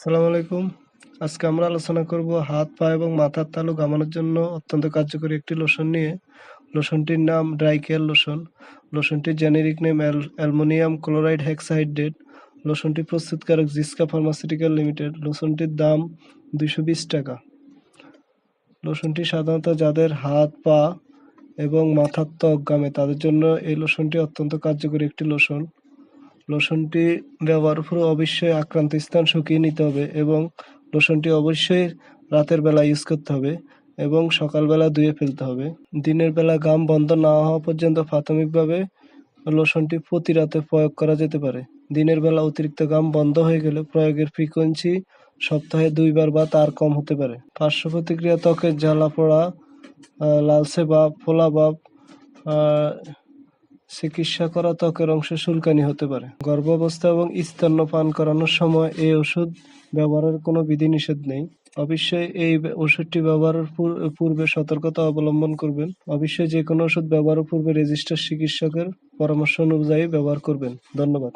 আসসালামু আলাইকুম। আজকে আমরা আলোচনা করব হাত, পা এবং মাথার তালু ঘামানোর জন্য অত্যন্ত কার্যকরী একটি লোশন নিয়ে। লোশনটির নাম dry care lotion. লোশনটির generic name aluminium chloride hexahydrate লোশনটি প্রস্তুতকারক জিসকা ফার্মাসিউটিক্যাল লিমিটেড। লোশনটির দাম দুশো বিশ টাকা। লোশনটি সাধারণত যাদের হাত, পা এবং মাথার ত্বক গামে তাদের জন্য এই লোশনটি অত্যন্ত কার্যকরী একটি লোশন। লোশনটি ব্যবহার পরে অবশ্যই আক্রান্ত স্থান শুকিয়ে নিতে হবে এবং লোশনটি অবশ্যই রাতের বেলা ইউজ করতে হবে এবং সকালবেলা ধুয়ে ফেলতে হবে। দিনের বেলা ঘাম বন্ধ না হওয়া পর্যন্ত প্রাথমিকভাবে লোশনটি প্রতি রাতে প্রয়োগ করা যেতে পারে। দিনের বেলা অতিরিক্ত ঘাম বন্ধ হয়ে গেলে প্রয়োগের ফ্রিকোয়েন্সি সপ্তাহে দুইবার বা তার কম হতে পারে। পার্শ্ব প্রতিক্রিয়া ত্বকের জ্বালা পোড়া লালচে ভাব ফোলা ভাব চিকিৎসা করা ত্বকের অংশ সুলকানি হতে পারে। গর্ভাবস্থা এবং স্তন্য পান করানোর সময় এই ওষুধ ব্যবহারের কোনো বিধিনিষেধ নেই। অবশ্যই এই ওষুধটি ব্যবহারের পূর্বে সতর্কতা অবলম্বন করবেন। অবশ্যই যে কোনো ওষুধ ব্যবহারের পূর্বে রেজিস্টার চিকিৎসকের পরামর্শ অনুযায়ী ব্যবহার করবেন। ধন্যবাদ।